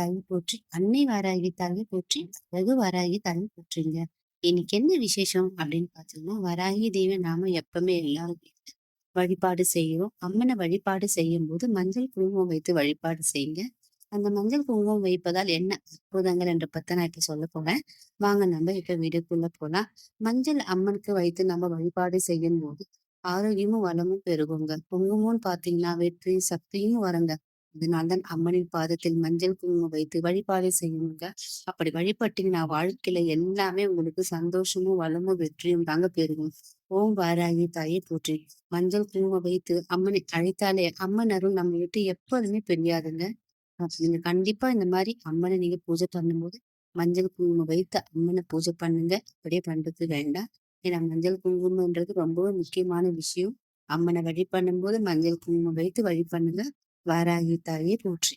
தாயை போற்றி. அன்னை வாராகி தாயை போற்றி. அழகு வாராகி தாயை போற்றிங்க. இன்னைக்கு என்ன விசேஷம் அப்படின்னு பார்த்தீங்கன்னா வராகி தேவி நாம எப்பவுமே எல்லாரும் வழிபாடு செய்யறோம். அம்மனை வழிபாடு செய்யும் போது மஞ்சள் குங்குமம் வைத்து வழிபாடு செய்யுங்க. அந்த மஞ்சள் குங்குமம் வைப்பதால் என்ன அற்புதங்கள் என்று பத்தி நான் இப்ப சொல்ல போறேன். வாங்க நம்ம இப்ப வீடுக்குள்ள போலாம். மஞ்சள் அம்மனுக்கு வைத்து நம்ம வழிபாடு செய்யும் போது ஆரோக்கியமும் வளமும் பெருகுங்க. குங்குமம்னு பாத்தீங்கன்னா வெற்றி சக்தியும் வரங்க அதனால்தான் அம்மனின் பாதத்தில் மஞ்சள் குங்குமம் வைத்து வழிபாடு செய்யுங்க. அப்படி வழிபட்டீங்கன்னா வாழ்க்கையில எல்லாமே உங்களுக்கு சந்தோஷமும் வளமும் வெற்றியும் தாங்க பெருகும் ஓம் வாராகி தாயை போற்றி. மஞ்சள் குங்குமம் வைத்து அம்மனை அழைத்தாலே அம்மன் அருள் நம்ம விட்டு எப்போதுமே பெரியாதுங்க நீங்க கண்டிப்பா இந்த மாதிரி அம்மனை நீங்க பூஜை பண்ணும்போது மஞ்சள் குங்குமம் வைத்து அம்மனை பூஜை பண்ணுங்க. அப்படியே பண்றது வேண்டாம். ஏன்னா மஞ்சள் குங்குமம்ன்றது ரொம்பவே முக்கியமான விஷயம். அம்மனை வழி பண்ணும்போது மஞ்சள் குங்குமம் வைத்து வழி பண்ணுங்க வாராகி தாயே போற்றி